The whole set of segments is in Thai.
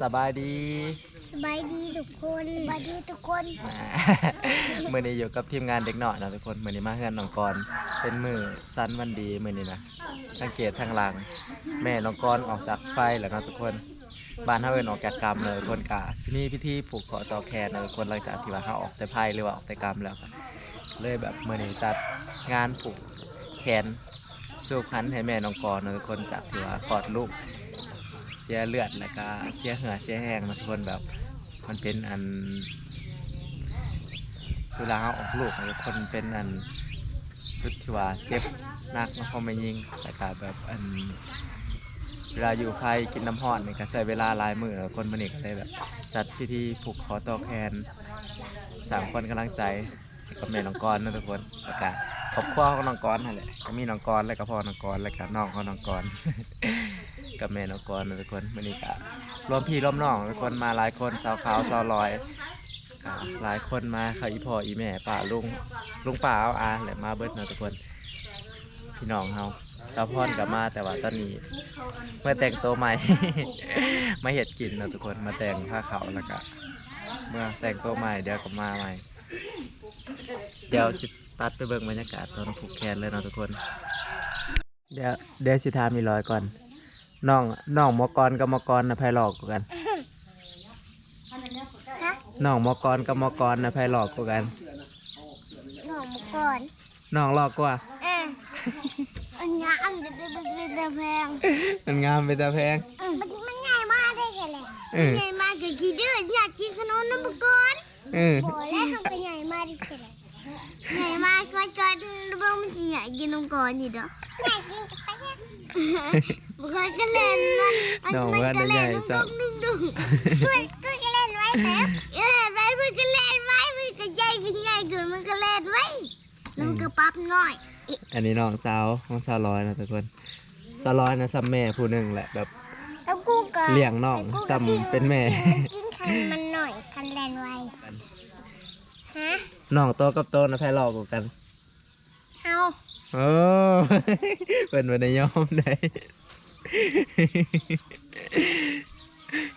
สบายดีสบายดีทุกคนสบายดีทุกคนมื่อนี้อยู่กับทีมงานเด็กหน่อยนะทุกคนมื่อนี้มาเฮือนน้องกรเป็นมือสั้นวันดีมื่อนี้นะสังเกตทางหลัง แม่น้องกรออกจากไฟแล้วนะทุกคนบ้านเฮาเอิ้นออกจากกรรมเลยทุกคนกะสิมีพิธีผูกคอต่อแขนนะทุกคนหลังจากที่ว่าเฮาออกแต่ไพ่หรือว่าออกแต่กรรมแล้วก็เลยแบบมื่อนี้จัดงานผูกแขนสู้คันให้แม่น้องกรนะทุกคนจากที่ว่าคลอดลูกเสียเลือดแล้วก็เสียเหือเสียแห้งนะทุกคนแบบ มันเป็นอันเวลาเราออกลูกมันคนเป็นอันจุดที่ว่าเจ็บหนักนะเขาไม่ยิงแต่ก็แบบอันเวลาอยู่ไฟกินน้ำห้อนนี่ก็ใช้เวลาหลายมือคนมันนี่ก็เลยแบบจัดพิธีผูกคอต่อแขนสามคนกำลังใจ กับแม่น้องกรนนะทุกคนแล้วก็ครอบครัวของน้องกรนั่นแหละก็มีน้องกรแล้วก็พ่อน้องกรแล้วก็น้องของน้องกรกับแม่น้องกรนนะทุกคนมันนี่ก็รวมพี่รวมน้องทุกคนมาหลายคนสาวขาวสาวลอยก็หลายคนมาเขาอีพ่ออีแม่ป้าลุงลุงป้าเอาอาแหละมาเบิดเนะทุกคน พี่น้องเฮาชาวพรกับมาแต่ว่าตอนนี้มื่อแต่งตัวใหม่ มาเห็ดกินนะทุกคนมาแต่งผ้าขาวแล้วก็เมื่อแต่งตัวใหม่เดี๋ยวก็มาใหม่ เดี๋ยวสิตัดไปเบิ่งบรรยากาศตอนผูกแขนเลยเนาะทุกคน เดี๋ยวเดี๋ยวสิทามมีรอยก่อนน้องน้องมอกรกับมอกรนะไพหลอกกว่ากันฮะน้องมอกรกับมอกรนะไพหลอกกว่ากันหน่อมาก่อนน้องหลอกกว่า เอออันนี้อันเด็ดเด็ดเด็ดเด็ดแพงมันงามไปตาแพงมันมันง่ายมากได้แค่ไหนเออ ง่ายมากคือคิดดื้ออยากกินขนมน้ำมันก่อนเออบอกแล้วทำไปใหญ่มากได้แค่ไหนใหญ่มากก็จะดูบ้างมันจะใหญ่กินนมก่อนอยู่เด้อใหญ่กินกับไปเนี่ยบุคอยก็เล่นมันมันน้องมันว่าก็ได้ใหเล่ญ่นสักดุ้งดุ้งดุ้งด้วยก็ก็เล่นไว้แต่เออไว้มันก็เล่นไว้มันก็ใหญ่ขึ้นใหญ่ขึ้นมันก็เล่นไว้แล้วมันก็ปรับน้อย อันนี้น้องสาวน้องสาวร้อยนะทุกคนสาวร้อยนะซ้ำแม่ผู้หนึ่งแหละแบบ แล้วกูก็เลี้ยงน้องซ้ำเป็นแม่ กินคันมันหน่อยคันแลนไว้ฮะน้องโตกับโตนะไพหลอกกว่ากัน เอาโอ้ เป็นวันในยอมได้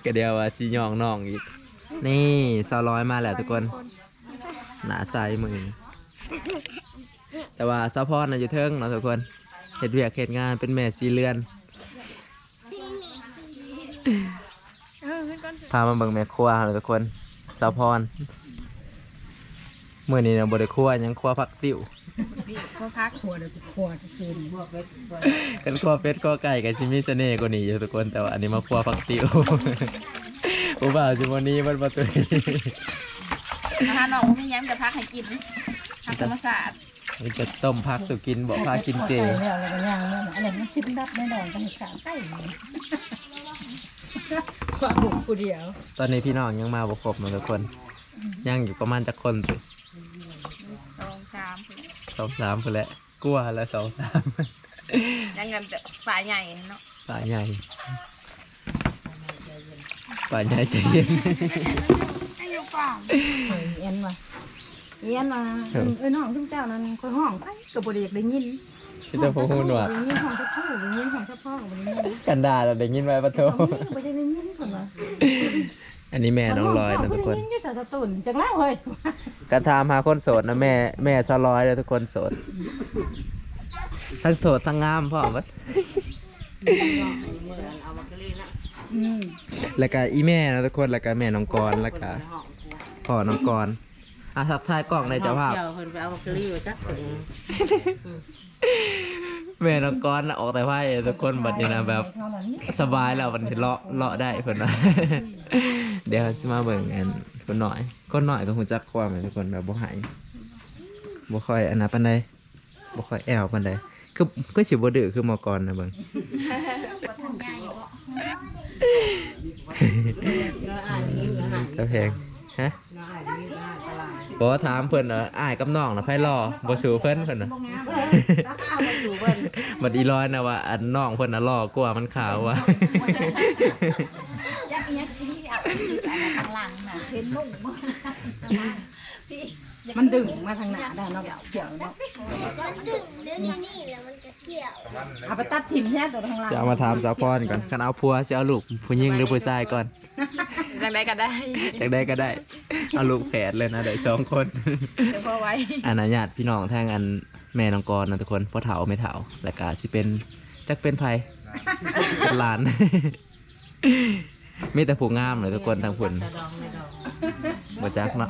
ก็เดียวว่าชิยองน้องอีก นี่สาวร้อยมาแล้วทุกคน หนาใสมือ แต่ว่าสาวพรน่ะอยู่เทิงเนาะทุกคนเห็ดเวียกเห็ดงานเป็นแม่สีเรือน พามาเบิ่งแม่ครัวเลยทุกคนสาวพรมื่อนี้เราบริครัวหยังครัวผักติ๋วก็พักขวดเลยขวดคืนกันครัวเป็ดครัวไก่กับซิมีเสน่ห์กว่านี้อยู่ทุกคนแต่ว่าอันนี้มาครัวผักติ๋วผู้บ่าวจิวันนี้มันมาตัวนี้อาหารน้องไม่ย้ำจะพักให้กินพักธรรมศาสตร์มันจะต้มผักสุกินบอกพากินเจ แล้วอะไรกันย่างเนี่ยอะไรมันชิ้นดับแน่นอนกันขาใกล้ค วามบุกกูเดียวตอนนี้พี่น้องยังมาบ่ครบเนาะทุกคน ยังอยู่ประมาณจักคนติสองสามสองสามคนแหละกลัวแล้วสองสามยังเงินฝ่ายใหญ่เนาะป่าใหญ่ป่าใหญ่ใจเย็นอายุกว่าเย็นว่ะเย็นว่ะเออน้องทุ่งเจ้านั้นคอยห้องไปกับบริเอกได้ยิน พี่เจะพูดว่าได้ยินของเจ้าพ่อได้ยินของเจ้าพ่อได้ยินกันดาเราได้ยินไว้ปะโทไม่ได้ยินคนละอันนี้แม่น้องลอยนะทุกคนยินอยู่แต่ตะตุ่นจังแล้วเฮ้ยการถามหาคนโสดนะแม่แม่ซอลอยเลยทุกคนโสด ทั้งโสดทั้งงามพ่อมัดอืมแล้วก็อีแม่นะทุกคนแล้วก็แม่น้องกรแล้วก็พ่อน้องกรอะทักทายกล้องในอยเจ้าภาพเดี๋ยวคนไปเอาบักเกอรี่ไว้จักคน แม่น้องกรนะออกแต่ไพ่ทุกคนบัดนี้นะแบบเท่านั้นสบายแล้ววันนี้เลาะเลาะได้เพิ่นว่าเดี๋ยวสิมาเบิ่งอันคนหน่อยคนหน่อยก็ฮู้จักความแหละทุกคนแบบบ่หายบ่ค่อยอันนั้นปานใดบ่ค่อยแอวปานใดคือก็สิบ่ดื้อคือหมอกรนะเบิ่ง เราอ่านนี้อาหารตะแพงฮะ เราอ่านนี้อาหารตลา ดบ่ถามเพิ่นว่าอ้ายกับน้องน่ะไผรอบ่สู้เพิ่นเพิ่นน่ะเอาไปอยู่เบิ้ลบัดอีร้อยนะว่าอันน้องเพิ่นน่ะรอกว่ามันขาวว่ะยักษ์ยักษ์ที่อะข้างหลังน่ะเห็นนุ่มมันดึงมาทางหน้าได้เนาะเกี่ยวเนาะมันดึงเดี๋ยวนี้นี่แล้วมันก็เขี่ยวเอาไปตัดถิ่มแค่ตัวทางหลังจะเอามาถามสาวพรก่อนคันเอาผัวสิเอาลูกผู้หญิงหรือผู้ชายก่อน จังได้ก็ได้จากได้ก็ได้เอาลูกแผดเลยนะได้สองคน เดี๋ยวพอไว้อันนั้นญาติพี่น้องทางอันแม่น้องกรนะทุกคนพ่อเฒ่าไม่เฒ่าแล้วก็สิเป็นจักเป็นไผเป็นหลาน มีแต่ผู้งามเลยทุกคนทางผุนตะดองไม่ดองบ่จักเนาะ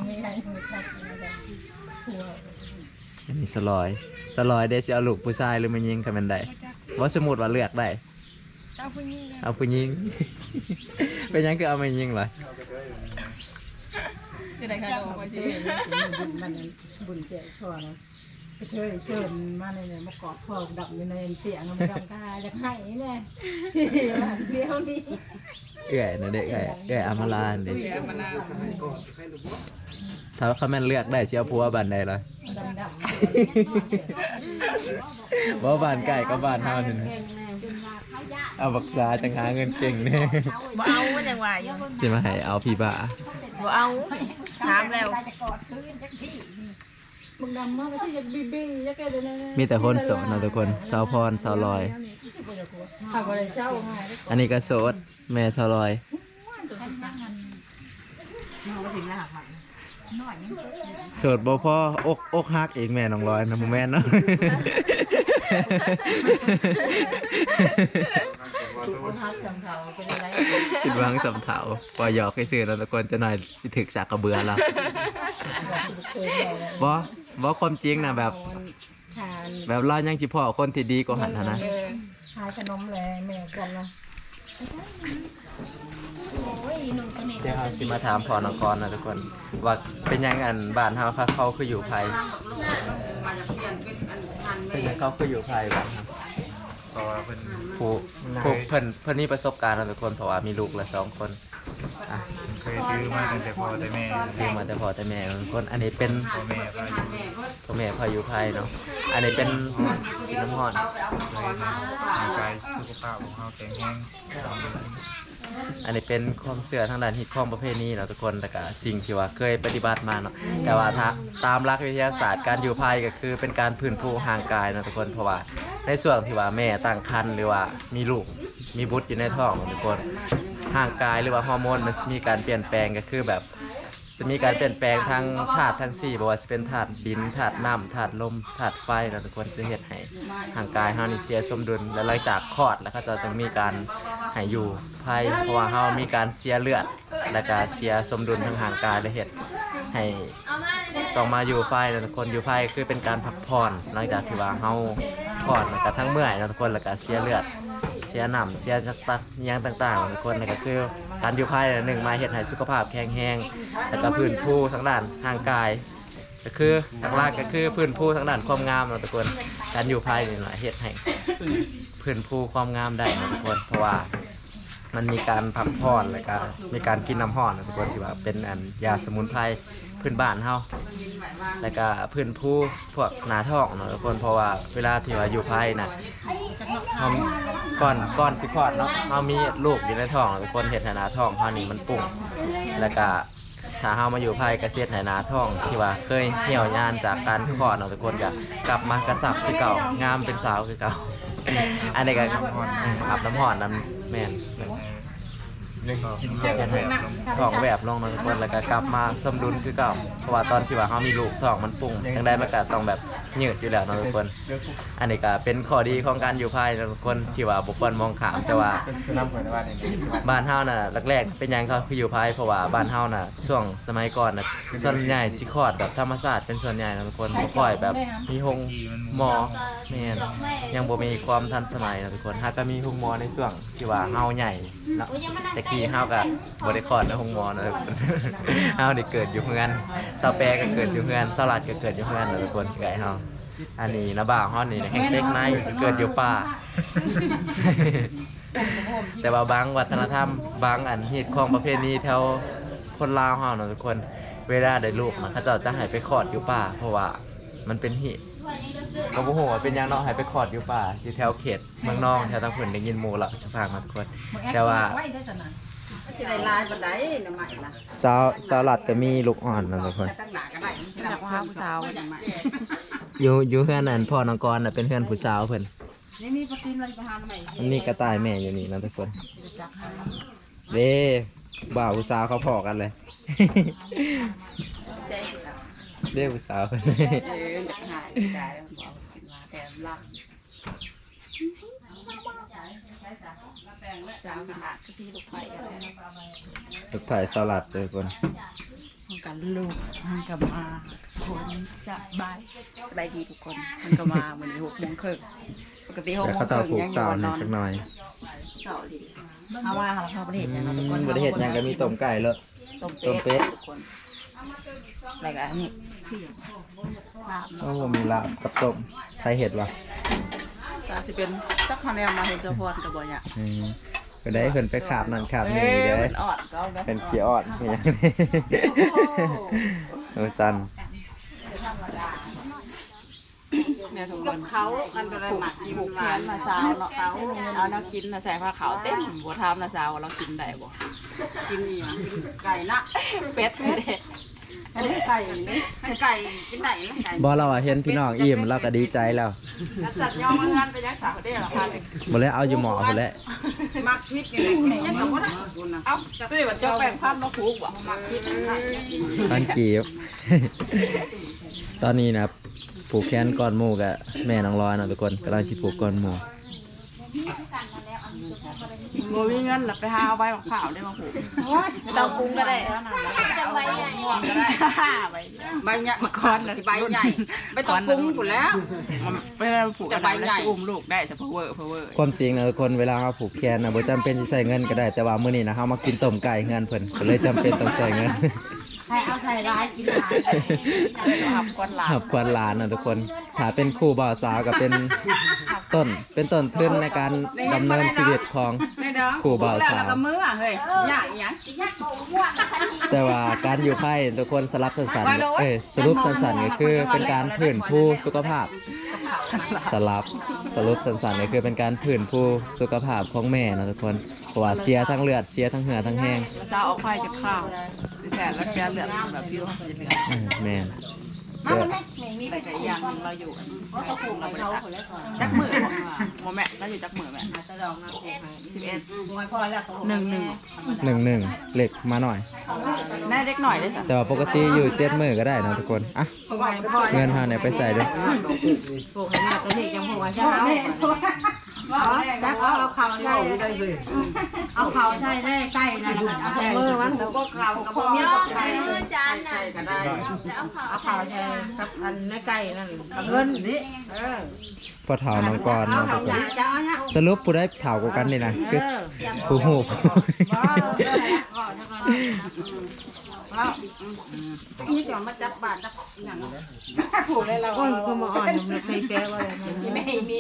อันนี้สลอย สลอยได้สิเอาลูกผู้ชายหรือมายิงกันเป็นได้ว่าสมมุติว่าเลือกได้ เจ้าผู้หญิงเอาผู้ยิง เป็นหยังคือเอามายิงเหรอจะได้ค่ะโดนสิบุญมันบุญเจ้าพ่อนะ ไปเชิญเชิญมาในเนี่ยมากอดพ่อดับอยู่ในเสียงมันดังกาอยากให้เนี่ยที่ว่าเดียวนี้เอื่อยนะเด็กเอื่อยเอื่อยอามาลานเด็กเดี๋ยวมานาวถ้าเขาแม่นเลือกได้สิเชียวพัวบันใดล่ะดำดว่าบ้านไก่ก็บ้านเฮานี่นะเอาบักษาจังหาเงินเก่งเนี่ยบ่เอามันจังหวะอยู่สิมาให้เอาพี่บ้าบ่เอาถามแล้ว มึงดำมากไม่ใช่อยากบีบีอยากแก่เลยนะมีแต่คนโสดนะทุกคนสาวพรสาวลอย ถ้าบ่ได้เช่าง่ายอันนี้ก็โสด แม่สาวลอย น้องก็ถึงหน้าหักโสดบ่พออกอกหักอีกแม่น้องลอยนะบ่แม่นเนาะคนฮักจำเขาเป็นอะไรคิดหวังสำเถาปล่อยหยอกให้ซื้อแล้วทุกคนจะหน่อยสิถึกสากกระเบือแล้ว เคยบอกแล้วบ่ บ่ความจริงนะแบบ ทานแบบเรายังสิพ่อคนที่ดีกว่าหันหั้นนะ เออทานขนมแลแม่กันนะเดี๋ยวเราสิมาถามพ่อน้องกรนะทุกคน ว่าเป็นยังอันบ้านเฮาค่ะเขาคืออยู่ไผเป็นยังเขาคืออยู่ไผบ้างครับเพราะว่าเพิ่นผู้ผู้เพิ่นเพิ่นมีประสบการณ์นะทุกคนเพราะว่ามีลูกละสองคนอะ เคยซื้อมาตั้งแต่พ่อแต่แม่ซื้อมาแต่พ่อแต่แม่บางคนอันนี้เป็นพ่อแม่พาอยู่เลยพ่อแม่พายุไพเนาะอันนี้เป็นน้ำหอนนะร่างกายสุขภาพของเราแข็งแรง อันนี้เป็นความเสื่อทางด้านฮิตของประเภทนี้เนาะทุกคนแต่ก็สิ่งที่ว่าเคยปฏิบัติมาเนาะแต่ว่าถ้าตามหลักวิทยาศาสตร์การอยู่ไพ่ก็คือเป็นการพื้นผู้ห่างกายเนาะทุกคนเพราะว่าในส่วนที่ว่าแม่ตั้งครรภ์หรือว่ามีลูกมีบุตรอยู่ในท้องเนาะทุกคนห่างกายหรือว่าฮอร์โมนมันมีการเปลี่ยนแปลงก็คือแบบจะมีการเปลี่ยนแปลงทางธาตุทั้งสี่บ่ว่าจะเป็นธาตุดินธาตุน้ำธาตุลมธาตุไฟเนาะทุกคนจะเฮ็ดให้ห่างกายเฮานี่เสียสมดุล และหลังจากคลอดแล้วก็จะต้องมีการ ให้อยู่ไพ่เพราะว่าเฮามีการเสียเลือด และก็เสียสมดุลทางห่างกายและเฮ็ดให้ต้องมาอยู่ไฟเนาะทุกคนอยู่ไฟคือเป็นการพักผ่อนหลังจากที่ว่าเฮาคลอดแล้วก็ทั้งเมื่อยเนาะทุกคนแล้วก็เสียเลือด เสียน้ำเสียจักตักอิหยังต่างๆทุกคนนั่นก็คือการอยู่ภายในหนึ่งมาเฮ็ดให้สุขภาพแข็งแรงแล้วก็พื้นผู้ทั้งด้านร่างกาย ก็คือทางล่างก็คือพื้นผู้ทั้งด้านความงามเนาะทุกคนการอยู่ภายในี่แหละเฮ็ดให้พื้นผู้ความงามได้เนาะทุกคนเพราะว่ามันมีการพักผ่อนแล้วก็มีการกินน้ำห้อนนะทุกคนที่ว่าเป็นอันยาสมุนไพรพื้นบ้านเฮาแล้วก็พื้นผู้พวกหนาท้องเนาะทุกคนเพราะว่าเวลาที่ว่าอยู่ภายน่ะเฮาก่อนก่อนสิคลอดเนาะเฮามีลูกอยู่ในท้องทุกคนเห็ดไหหนาท้องเฮานี่มันปุ่งแล้วก็ ถ้าเฮามาอยู่ภายเกษตรไหนาท่อง ที่ว่าเคยเหี่ยวยานจากการขอดเนาะทุกคนก็กลับมากระสับคือเก่างามเป็นสาวคือเก่า อันนี้ก็อืมอาบน้ำหอนน้ำแม่น เรื่องกินแบบลงท้องแบบลงนาะทุกคนแล้วก็กลับมาสมดุลคือเก่าเพราะว่าตอนที่ว่าเฮามีลูกท้องมันปุ่งจังได้มันก็ต้องแบบยืดอยู่แล้วนาะทุกคนเรื่องอันนี้ก็เป็นข้อดีของการอยู่ภายเนทุกคนที่ว่าบุคคลมองขามแต่ว่าน้ำเหมือนว่าในนี้บ้านเฮาน่ะแรกๆเป็นหยังเขาคืออยู่ภายเพราะว่าบ้านเฮาน่ะช่วงสมัยก่อนน่ะส่วนใหญ่สิคลอดแบบธรรมชาสติเป็นส่วนใหญ่นะทุกคนบ่ค่อยแบบมีโรงหมอแม่นยังบ่มีความทันสมัยนะทุกคนหาก็มีโรงหมอในช่วงที่ว่าเฮาใหญ่เนาะแต่กี้เฮาก็บ่ได้คอดในโรงหมอนะทุกคน เฮานี่เกิดอยู่เฮือนซาวแปรก็เกิดอยู่เฮือนสลัดก็เกิดอยู่เฮือนนะทุกคนไก่เฮาอันนี้นะบ่าวเฮานี่แห่งเด็กในเกิดอยู่ป่า แต่ว่าบางวัฒนธรรมบางอันฮีดของประเพณีแถวคนลาวเฮาเนะทุกคน เวลาได้ลูกนะเขาเจ้าจะให้ไปคลอดอยู่ป่า เพราะว่ามันเป็นฮีด ก็บ่ฮู้ว่าเป็นหยังเนาะให้ไปคลอดอยู่ป่าอยู่แถวเขตเมืองนองแถวทางเพิ่นได้ยินหมู่ละชฟังมาทุกคน แต่ว่าไว้ได้สนั่นจะได้ลายบันไดน้ำใหม่ละสาวสาวหลัดก็มีลูกอ่อนนะทุกคนตั้งหนาก็ได้มันจะได้อยากว่าผู้สาว น้ำใหม่อยู่อยู่เฮือนนั่นพ่อน้องกรน่ะเป็นเฮือนผู้สาวเพิ่นนี่มีปฏิทินอะไรประหารใหม่มันมีกระต่ายแม่อยู่นี่นะทุกคนจักหาเด้บ่าวผู้สาวเขาพอกันเลย ใจสิล่ะ เรียกผู้สาวกันเลยเอออยากหายใจแล้วบอกกินมาแต่รับสามหาก็ที่ลูกไผ่อะไรลูกไผ่สลัดเลยคนมันกันลูกมันก็มาคนสบายสบายดีทุกคนมันก็มาเหมือนหกโมงครึ่งปกติหกแล้วโมงเขาคจะรึ่งผูกยังอสายู่ววันหนนึ่งอนจักหน่อยเสาร์ดีเอาว่าเราเขาประเทศยังเราทุกคนบริเห็ดหยังก็มีต้มไก่เลย ต้มต้มเป็เป็ดดทุกคน อะไรกันนี่ลาบโอ้โหมีลาบกับต้มไทยเห็ดวะตาสิเป็นสักคะแนนมาเห็นเจ้าพรกับบ่อยอะอืมก็ได้เพิ่นไปขาบนั่นขาบนี่เอ้ยเด้เป็นออดก็เอาแบบเป็นเขียวอ่อนเป็นหยังนี่โอ้สันแม่ทุกคนเขากันก็เลยหมักผูกแขนมาสาวเนาะเขาเอาน้ำกินนะใส่ผ้าขาวเต็มบัวทามนะสาวเรากินได้บ่กินอีหยังกินไก่นะเป็ดไม่ได้ อันนี้ไก่นี่มันไก่กินได้ไหมไก่บ่เราอะเห็นพี่น้องอิ่มเราก็ดีใจแล้วแล้วจัดยอมมางานไปยักษ์สาวได้หรอคะบ่แล้วเอาอยู่หมอพุ่นแหล้วมักคิดอยู่ในยังกับว่าเอ้าตุ้ยว่าเจ้าแป้งพันนกผูกบ่มักคิดนั่นพันกีบตอนนี้นะครับผูกแขนก่อนหมู่กับแม่น้องลอยเนาะทุกคนกำลังสิผูกก่อนหมู่ โมมีเงินหลับไปหาเอาใบมะพร้าวได้มาผูกไม่ต้องปรุงก็ได้จะใบใหญ่ก็ได้ใบใหญ่มาก่อนสิใบใหญ่ไปตองปุ้งผุแล้วไม่ได้ผูกจะใบใหญ่อุ้มลูกได้จะเพอเวอร์เพอเวอร์ความจริงนะทุกคนเวลาเราผูกแขนนะบ่จำเป็นจะใส่เงินก็ได้แต่ว่ามื้อนี้นะเฮามากินต้มไก่เงินเพิ่นก็เลยจำเป็นต้องใส่เงิน ให้เอาใส่ร้ายกินหลายทำก้อนหลาหับควันหลานนะทุกคนถ้าเป็นคู่บ่าวสาวก็เป็นต้น เป็นต้นทุนในการดำเนินชีวิตของไม่เด้อครูบ่าวสาว แล้วก็มือเฮ้ยยากยัง แต่ว่าการอยู่ไพ่ทุกคนสลับสันสันๆเอ้ยสรุปสันสันๆก็คือเป็นการพื้นผู้สุขภาพสลับ สรุปสันสันๆก็คือเป็นการพื้นผู้สุขภาพของแม่นะทุกคนเพราะว่าเสียทั้งเลือดเสียทั้งเหือทั้งแห้งเจ้าเอาไข่จะข้าวแต่แล้วเชียเลือดแบบพิวเขาจะเลือดเออแม่น มามันไม่มีแต่อีกอย่างหนึงเราอยู่กันเราปลูกเราไปตัดจักมือโมแม่เราอยู่จักมือแม่สิบเอ็ดหนึ่งหนึ่งหนึ่งหนึ่งเหล็กมาหน่อยแม่เล็กหน่อยได้สักแต่ว่าปกติอยู่เจ็ดมือก็ได้นะทุกคนอะเงินเฮาเนี่ยไปใส่ด้วยปลูกให้แม่ตัวนี้ยังพอจะเอาเอาแล้วเอาเอาเขาใส่เอาเขาใส่ได้ใกล้นะเอาใส่มือมันแล้วก็เขากับพวกนี้ก็ใส่จานน่ะก็ได้แล้วเขาเอาเขาใส่กับอันในไก่นั่นกับเงินนี่เออพอเถาน้องกรเอาเนาะเขาทุกคนจะเอาเนี่ยสรุปผู้ได้เถากว่ากันนี่นะคือผู้หูว้าวก็จะก็ ว้าวนี่จะมาจับบาทจับอย่างผูกได้เราโอ้ยก็มาอ่อนมันไม่แปลว่าอะไรมันไม่มี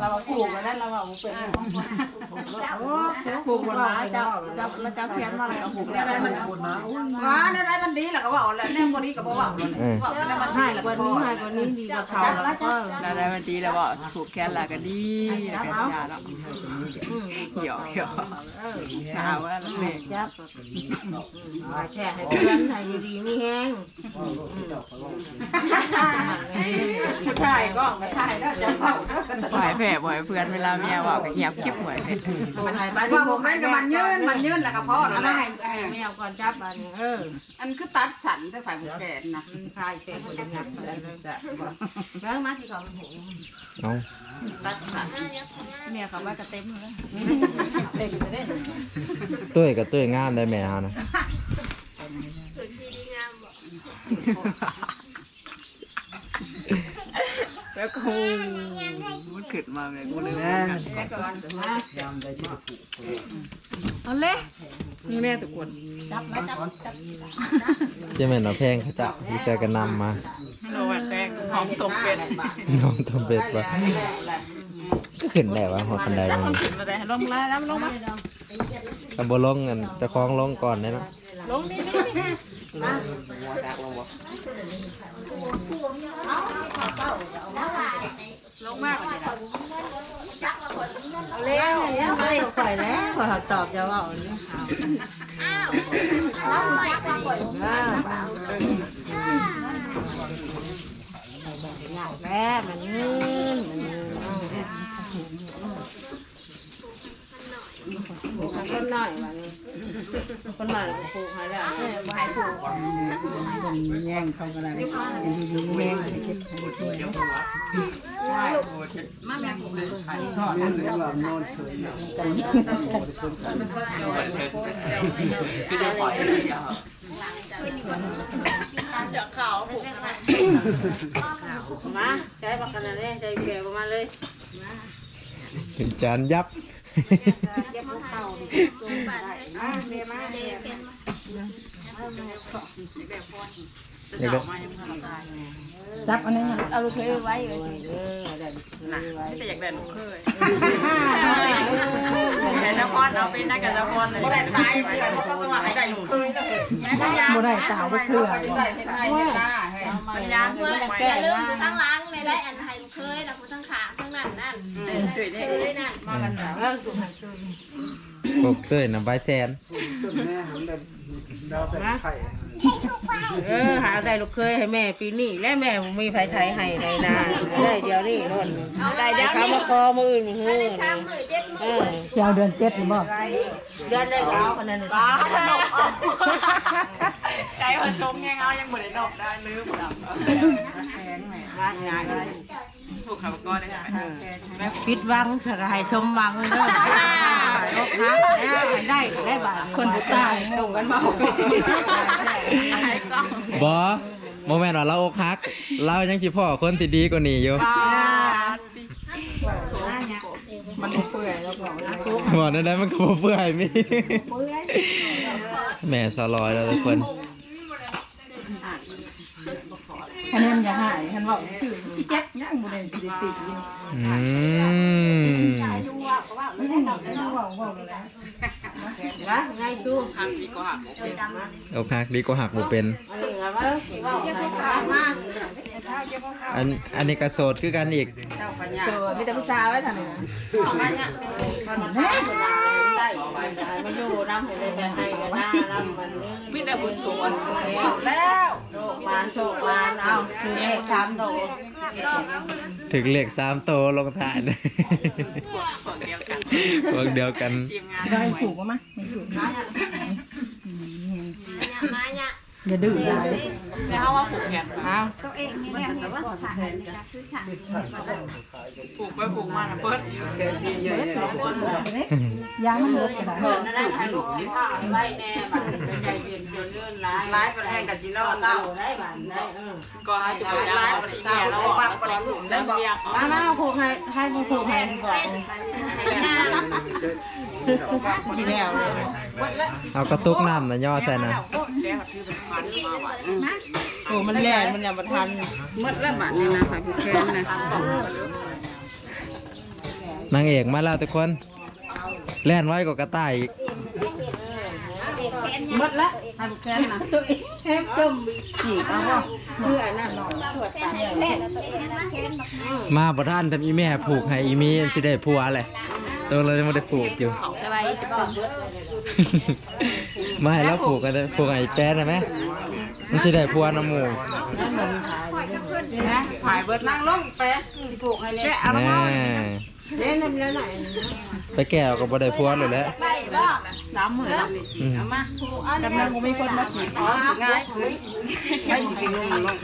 เราผูกแล้วเราเอาเป็นโอ้ผูกมาจับจับแล้วจับแขนมาอะไรเอาผูกแล้วอะไรมันว้าในไรมันดีแหละก็ว่าแล้วแน่บดีก็บอกว่าแล้วมันให้กว่านี้ให้กว่านี้ดีกว่าเขาแล้วก็อะไรมันดีแล้วว่าถูกแค่ละก็ดีแล้วก็ยาแล้วเหี่ยวเหี่ยวหนาวแล้วแม่จับแค่ให้เพื่อนให้ดีๆนี่แห้งถ่ายก็ถ่ายแล้วจะเผาบ่อยแผ่บ่อยเพื่อนเวลาเมียว่าก็เงียบคลิปบ่อยแผ่มันให้ไปว่าผมแม่ก็มันยืนมันยืนแล้วก็พ่อแล้วเอาแหให้ละแมวก่อนจับอันเออ อันคือตัดสันแต่ฝ่ายผู้แก่นะคลายเต็มหมดเลยงับเลยแล้วมาที่เขาหูเอาตัดสันเมียเขาว่าก็เต็มเลยเต็มไปได้ตุ้ยกับตุ้ยงามได้แม่ฮานะ สุดที่ดีงามบอก แล้วก็มันขึ้นมาเลยกูลืมเอาเลยนี่แม่ทุกคนจะแม่นเอาแพงเขาจะที่ใส่กันนำมาโรยแป้งหอมต้มเป็ดน้องทำเป็ดว่าก็ขึ้นได้ว่าหอดคันใดจับมัมันนขึ้นมาได้ลงมาแล้วลงมากับ่ลงกันเจะคล้าของลงก่อนได้เนาะ ลงนี่นี่ลงมากกว่านี้เอาแล้วแล้วไม่ปล่อยแล้วพอตอบจะว่าอันนี้อ้าวไม่ไปดิแม่มันเงินคน หน่อยวันนี้คนหน่อยผูกให้แล้วไม่ให้ผูกคนแย่งเขาก็ได้อยู่ๆแย่งให้เก็บให้ช่วยมาแม่ผูกเลยไข่ทอดมันเลยว่านอนเฉยกันคือได้ปล่อยเลยอะเสือขาวผูกให้มาใช้ปากกันเลยใช้แก่ประมาณเลยถึงจานยับ เก็บเข่ามาเมียมาเมียจะจับมายังไม่ทำได้จับอันนี้เอาลูกเคยไว้เลยเออได้นะไม่แต่อยากได้หนูเคยห้าแต่เจ้าพรเอาเป็นได้กับเจ้าพรเลยได้ตายเพื่อนเขาต้องมาให้ได้หนูเคยเลยบ่ได้ตายได้เครือได้ให้ได้ให้ไมันยาเมื่อแกลืมอยู่ทั้งล้างเล ได้อันไทยลูกเคยแล้วกูทั้งขาทั้งนั่นนั่นเออตื่นได้เคยนั่นมากันจ้ะเออถูกหันถูกพวกเต้ยน้ำใบแซนเออหาได้ลูกเคยให้แม่ปีนี้และแม่มีไผไทยให้ในนาได้เดี๋ยวนี้ล้นเอาได้เดี๋ยวเขานี้มาคอมืออื่นมือได้สามหมื่นเจ็ดหเอมื่อนยาวเดือนเจ็ดหรือบ่เดือนได้แล้วคนนั้นบ้าขนมใจผสมยังเอายังบ่ได้ดอกได้ลืมดับ งานงานถูกขับก้อนได้ไหมปิดวังสกายชมวังเลยเด้อโอ้ครับแล้วได้ได้บาทคนผู้ตายตรงกันมาบอโมแมนว่าเราอกหัก เรายังสิพ่อคนที่ดีกว่านี้อยู่มันเปื่อยแล้วบอกเลยบอกนั่นได้มันก็บ่เปื่อยมีแม่สลอยแล้วทุกคน คะแนนอย่าหายคันบอกชื่อพี่แจ๊คย่างบ่ได้สิได้ติอยู่อืมไม่ได้หนักไม่ได้ว่าว่าเลยนะนะง่ายชูทางดีก็หักอกหักดีกว่าหักบ่เป็นอันนี้ก็ว่าว่ามาอันอันนี้ก็โสดคือกันอีกเจ้าปัญญาเจอมีแต่ผู้ชายไว้ทำไมนะมันแม่ได้มาอยู่น้ำให้เลยแต่ให้กันหน้าน้ำมันมีแต่บุญสวนแล้ว โชคมานโชคมานเอาคือเลขสามโตถึงเลขสามโตลงท้ายนะพวกเดียวกันพวกเดียวกัน ทีมงานได้ผูกมั้ยไม่ผูกมาเนี่ย อย่าดื้อได้แล้วเขาว่าผูกแขนเอาตัวเองนี่แหละแต่ว่าผ่านนี่นะคือฉันผูกไปผูกมานะเปิ้ลยางมันลดก็ได้เปิดนั่นแหละให้ลูกข้าวไว้แน่บัตรใจเย็นจนเลื่อนร้ายร้ายป็นแห่งกับจีโน่เก่าเก้าได้บัตรได้เออก็ให้จะเป็นร้ายป็นอีแก่แล้วปักก็ได้ผูกได้บอกมามาผูกให้ให้ผูกให้ก่อนทีแล้วเอากระตุกน้ำนะย่อใส่นะแล้วคือเป็นพันมาวัดโอ้มันแล่มันยังบัทันมืดแล้วบัดนี่นะค่ะผูกแขนนะนางเอกมาแล้วทุกคน แล่นไว้กว่ากระต่ายอีกมืดละให้ผูกแขนนะแค่จมจีบเอาว่าเพื่อนั่นนอนตรวจตาเนี่ยมาประท่านทำอีแม่ผูกให้อีมีสิได้ผัวแหละ ตัวเราไม่ได้ผูกอยู่สบายจะต้องไม่ให้แล้วผูกกันเลยผูกให้แป๊ดนะไหมมันสิได้ผัวน้ำหมูนะถ่ายเบิดนั่งลงไปผูกให้เลยแน่ เล่นน้ำเล่นไหนไปแก้วก็บ่ได้ผัวเลยแหละสามหมื่นแล้วอืมมากำลังมีคนมาขีดอ๋อง่ายคือไม่สิกินลงลง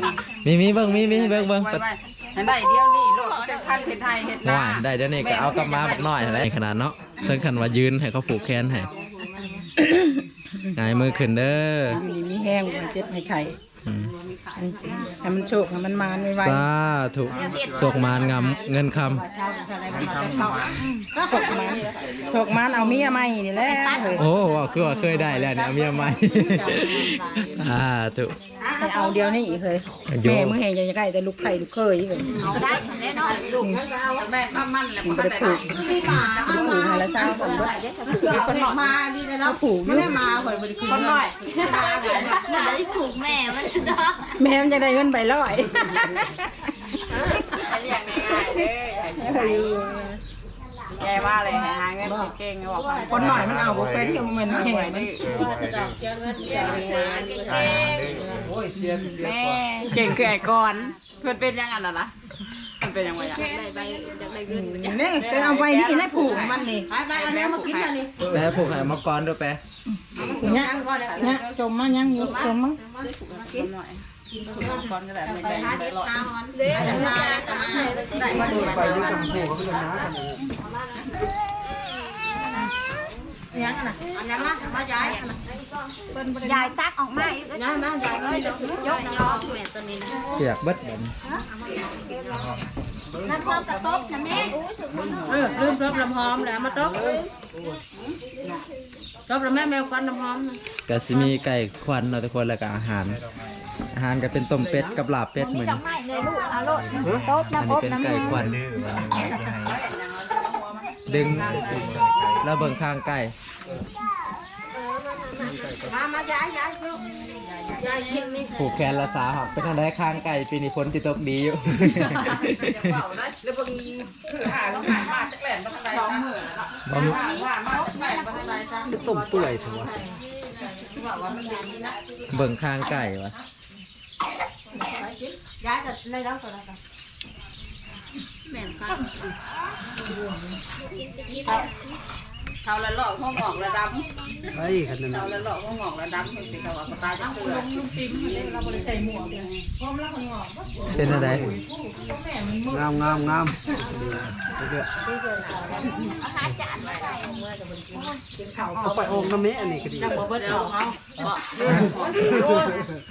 มีมีเบิ่งมีมีเบิ่งเบิ่งไปไปได้เดียวนี่โลดจะขั้นเห็ดไทยเห็ดหน้าว่าได้เดี๋ยวนี้ก็เอากลับมาบักน้อยอะไรขนาดเนาะเพิ่นคันว่ายืนให้เขาผูกแขนให้หงายมือขึ้นเด้ออยู่นี่มีแห้งมันเจ็บให้ไข่อืม ให้มันโชคให้มันมาไม่ไหวสาธุโศกมานงำเงินคำถกมันถกมันเอาเมียใหม่นี่แหละเฮ้ยโอ้ว่าคือว่าเคยได้แล้วเนี่ยเอาเมียใหม่ สาธุให้เอาเดียวนี่เคยโยแม่มือแห้งจะใกล้แต่ลูกไข่ลูกเคยเลยเอาได้แน่นอนแม่ก็มั่นแล้วมันก็ไปได้ผูกไปผูกให้ละเช้าคนเบิดคนหน่อยมาดีเลยนะผูกไม่ได้มาคอยบริคืนคนหน่อยมันจะผูกแม่มันจะดอกแม่มันจะได้เงินใบร้อยเรียกง่ายๆเลย แกว่าเลยหาเงินเก่งบอกคนหน่อยมันเอาบุเป็นกับมันแห่มันแม่เก่งคือไอ้กอนเพื่อนเป็นยังไงน่ะนะเป็นยังไงอะนี่จะเอาไปนี่นะผูกมันนี่ไปไปเอามากินแล้วนี่แม่ผูกไข่มังกรด้วยแปะเนี่ยเนี่ยจมมายังอยู่จมมั้งหน่อย ก่อนก็ได้ไม่ได้ไม่หลอดไปยืนกับผู้เขาเป็นน้ากันยังน่ะอันยังนะมาย้ายยายตักออกมาอีกย้ายมายายเอ้ยยกยกแม่ตัวนี้นะเปียกเบิดเหมือนน้ำพร้อมกับต๊บนะแม่เออลืมทบลำหอมแล้วมาทบทบแล้วแม่แมวควันลำหอมก็สิมีไก่ควันเนาะทุกคนแล้วก็อาหาร อาหารก็เป็นต้มเป็ดกับลาบเป็ดเหมือนดอกไม้เลยลูกเอาโลดต๊บอันน้ำอนี้บเป็นน้ำไก่ควันดื้อวันนี้จะให้ดึงแล้วเบิ่งข้างไก่มามาย้ายย้ายลูกย้ายกินนี่ผูกแขนละสาหักเป็นทางได้ข้างไก่ปีนี้ฝนติตกดีอยู่จะเป่าได้แล้วบางคือหาต้องหามาจากแหลมมาทางใดสองมือแล้วบ่มีหามาจากแหลมมาทางใดจ้าต้มเปื่อยถือว่าว่าว่ามันดีนะเบิ่งข้างไก่วะ ย้ายแต่ในร้านตัวนั้นแม่นค่ะ เขาละหลอกห้องออกระดำไอ้ขนาดเขาละหลอกห้องออกระดำคือเขาว่าตายจะเตือนเป็นอะไรงามงามงามเอาไปองค์น้ำเมอันนี้ก็ดีจังบ่เบิดเอาเขา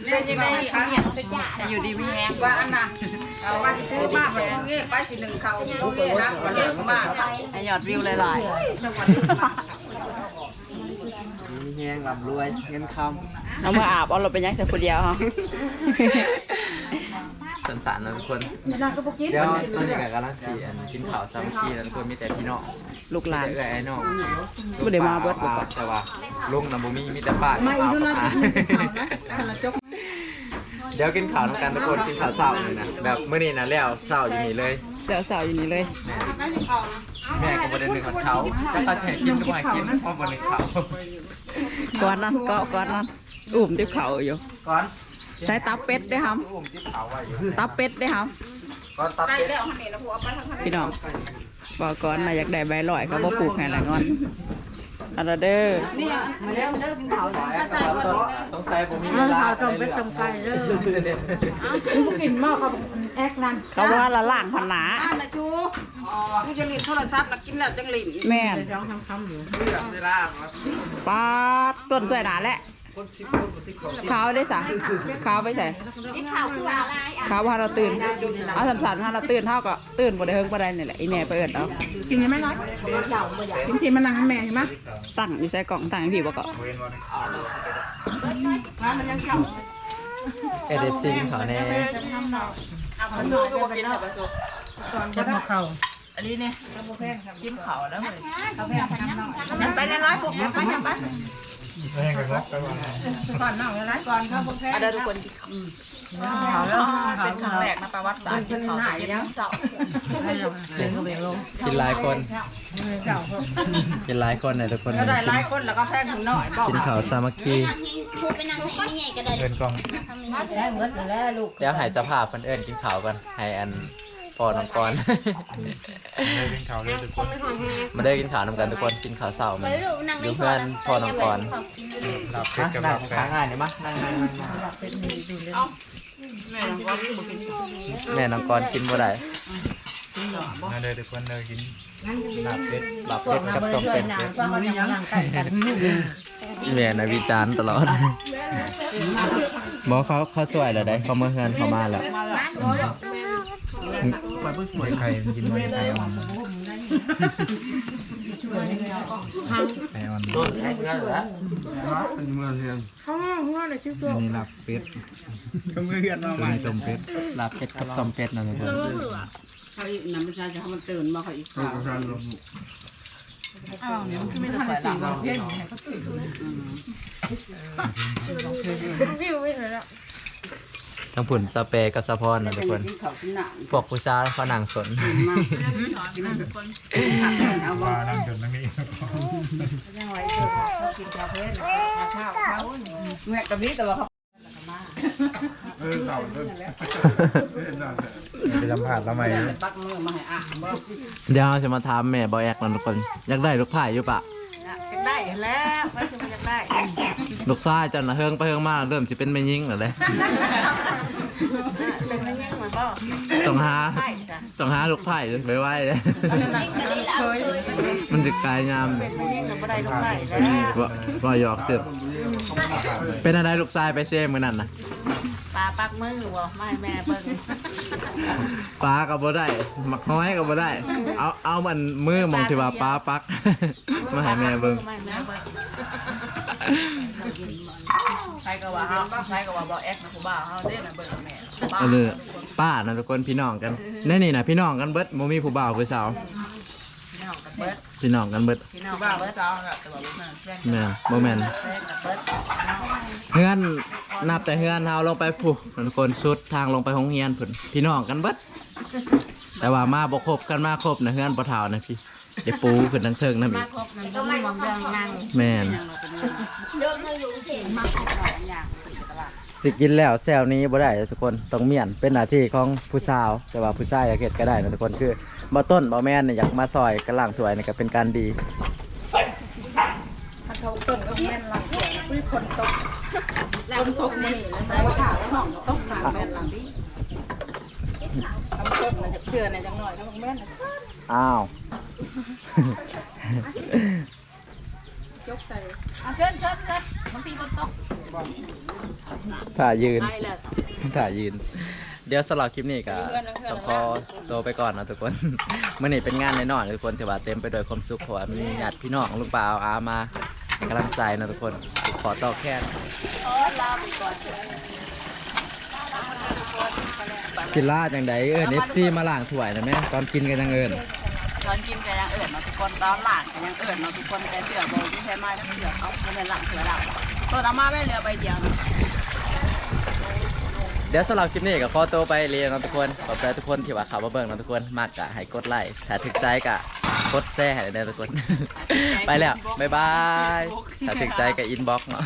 เรียนยังไงคะอยู่ดีมีแฮงว่าอันน่ะเอาว่าสิซื้อมากแบบนี้ไปสิหนึ่งเขาโอเคนะวันนี้มากให้ยอดวิวหลายๆสักวันนี้มากมีแห้งลำรวยเงินคเอามาอาบเอาเราเป็นยังแต่คนเดียวฮะำสันสานนะทุกคน เดี๋ยวตอนนี้ก็กำลังสีอันกินข้าวสามัคคีแล้วทุกคนมีแต่พี่น้องลูกหลาน มีแต่เอ้ยไอ้น้องบ่ได้มาเบิดบ่ป้ก่อนแต่ว่าลุงน่ะบ่มีมีแต่ป้าไม่ดูนะเดี๋ยวกินข้าวน้ำกันทุกคนกินข้าวเช้าเลยนะแบบมื้อนี้นะแล้วเช้าอยู่นี่เลย เสียวสาวอยู่นี่เลย แม่ แม่ก็บ่ได้นึกของเขาแล้วก็สิให้กินก็บ่ให้กินเพราะบ่นึกเขาก่อนนั้นก็ก่อนนั้นอุ้มที่เขาอยู่ก่อนใช้ตับเป็ดด้วยครับอุ้มที่เขาไว้อยู่ตับเป็ดด้วยครับก่อนตัดเป็ดพี่น้องบอกก่อนนะอยากได้ใบลอยเขาบ่ปลูกให้ละงอน อันละเด้อสงสัยผมมีเวลาต้องไปส่งไก่เด้อนี่กินมากครับแอคนั่นเขาว่าละล่างผนาแม่ชูกูจะหลินโทรศัพท์นะกินแล้วจังหลินแม่นร้องคำอยู่เวลาปาดต้นสวยหนาแหละ ขาวได้สะขาวไปใส่ที่ข่าวคืออะไรอะขาวพาเราตื่นเอาสันๆพาเราตื่นเท่าก็ตื่นบ่ได้เฮิงบ่ได้นี่แหละอีแม่ไปเอิ้นเอากินยังไม่น้อยกินทีมันนั่งแม่เห็นไหมตั้งอยู่ใส่กล่องตั้งให้พี่บ่ก็เว้นวันเอเดฟซีกินข้าวแน่มันดูก็บ่กินเอาไปสุจะมาเข้าอันนี้นี่กินข้าวแล้วเว้ยยังไปในร้อยปุ๊บยังไปยังไป แม่งกันนะกันวันก่อนน้องร้อยก่อนเข้าพวกแพ้อันเด้อทุกคนกินข้าวแล้วเป็นครั้งแรกนะประวัติศาสตร์กินข้าวตอนเย็นเช้าเดินก็ไปลงกินหลายคนเจ้ากินหลายคนเลยทุกคนก็ได้หลายคนแล้วก็แพงหนึ่งหน่อยบอกกินข้าวสามัคคีนั่งที่ชูไปนั่งที่ไม่ใหญ่ก็ได้เดินกล้องทำไม่ใหญ่ได้เหมือนแล้วลูกเดี๋ยวใหายจะพาเพิ่นเอิ้นกินข้าวกันให้อัน พอน้องกรได้วิ่งเขาเลยทุกคนมาเด้อกินข้าวนำกันทุกคนกินข้าวเช้าไปมันดูนั่งในอยู่ครัเพื่วอนพอน้องกรกินหลับเป็ดกับหนั่ลังบแฟค้างง่ายนี่มะนั่งนั่งนั่งนั่งแม่น้องก็บ่กินแม่น้องกรกินบ่ได้มาเลยทุกคนเลยกินหลับเป็ดหลับเป็ดกับต้มเป็ดฟังเขาจะนั่งใกล้กันแม่นะวิจารณ์ตลอดบอกเขาเขาสวยแล้วได้เขามาเฮือนเขามาแล้ว ไข่กินไว้ไข่อ่อนไข่อ่อนเป็นเมืองเรียนเขาหัวเลยชื่อตัวนี่หลับเป็ดก็เมื่อเรียนมาใหม่ต้มเป็ดหลับเป็ดกับต้มเป็ดนะทุกคนเขาอีกนำประชาชนมันตื่นมาเขาอีกนี่ก็ทานลงอ้าวเนี่ยมันคือไม่ทันได้ตื่นเพ่งวิวไปเลยละ ทั้งผุ่นสเปรย์กับสะพอนนะทุกคนกินข้าวกินหนังพวกผู้สาวเขานั่งสนมาเอาว่าว่านั่งจนนั่งนี่แม่กับนี้แต่ว่าเขาเออเก่าเพิ่นไปสัมผัสทำไมปักมือมาให้อะบ่เดี๋ยวเราจะมาถามแม่บอยแอกนั่นทุกคน อยากได้ลูกไผ่อยู่ปะอยากได้แล้วว่าจะมาอยากได้ลูกชายเจันนะเฮิงไปเฮิงมาเริ่มจะเป็นแม่ยิงแล้วเลยเป็นมันยังเหมือนบ่ต้องหา ใช่จ้ะต้องหาลูกไผ่ไปไว้เลยเคยมันจะกลายงามเป็นมันยังบ่ได้ลูกไผ่แล้วว่าว่าหยอกเติบเป็นอะไรลูกชายไปเซ่มือนั่นนะป ลาปักมือบ่ไม่แม่เบิ่งปลาก็บ่ได้หมักห้อยก็บ่ได้ เอาเอามันมือมองที่ว่าปลาปัก มาให้แม่เบิ่งไม่แม่เบิ่งใครก็ว่าเฮาใครก็ว่าบ่แอกนะผู้บ่าวเฮาเด้น่ะเบิ่งแม่บ้าเออป้านะทุกคนพี่น้องกันแน่นี่นะพี่น้องกันเบิดบ่มีผู้บ่าวผู้สาวพี่น้องกัน เบิดพี่น้องกันเบิดพี่น้องบ้าวเบิดสาวน่ะแต่ว่าลูกนั่นแฟนแม่นบ่แม่นแฟนกับเบิดเฮือนนับแต่เฮือนเฮาลงไปผู้ทุกคนสุดทางลงไปห้องเรียนพุ่นพี่น้องกันเบิดแต่ว่ามาบ่ครบกันมาครบนะเฮือนบ่เฒ่านะพี่เดี๋ยวปูขึ้นทั้งเทิงนะพี่มาครบมันก็ไม่มองเรื่องนั่งแม่นยังเราเป็นเรื่องเยอะเลยอยู่เห็นมาสองอย่างสี่ตลาดสิกินแล้วแซวนี้บ่ได้ทุกคนต้องเมียนเป็นหน้าที่ของผู้สาว แต่ว่าผู้ชายอยากเฮ็ดก็ได้นะทุกคนคือ บ่ต้นบ่แม่นเนี่ยอยากมาซอยกันล้างถ้วยนี่ก็เป็นการดีถ้าเขาต้นก็แม่นหลังเสียงปุ้ยคนตกแล้วตกนี่แล้วใส่ว่าขาแล้วห้องตกขาแม่นหลังดิต้องตกมันจะเชื่อในจังหน่อยแล้วแม่นอ้าวยกใส่เอาเชิญเชิญเชิญบางทีบนโต๊ะถ่ายืนไปเลยถ่ายืน เดี๋ยวสำหรับคลิปนี้ก็ต้องขอตัวไปก่อนนะทุกคนเมื่อนี้เป็นงานแน่นอนทุกคนถือว่าเต็มไปด้วยความสุขเพราะว่ามีญาติพี่น้องลุงป่าวอามาให้กำลังใจนะทุกคนขอต่อแค่ศิลาจังใดเอิญเอฟซีมาล่างถ้วยนะแม่ตอนกินกันยังเอิญตอนกินก็ยังเอิญเนาะทุกคนตอนหลังก็ยังเอิญเนาะทุกคนแต่เสือโบที่ใช้ไม้ทั้งเสือเขาไม่ได้หลังเสือหลังตัวอามาไม่เรือใบเดียวนะ เดี๋ยวสำหรับคลิปนี้ก็ขอตัวไปเรียนนะทุกคน ขอบใจทุกคนที่ว่าข่าวมาเบิ่งนะทุกคน มากกะให้กดไลค์ถ้าถึกใจกะกดแชร์ให้ได้ทุกคน ไปแล้ว บ๊ายบาย ถ้าถึกใจกะอินบ็อกเนาะ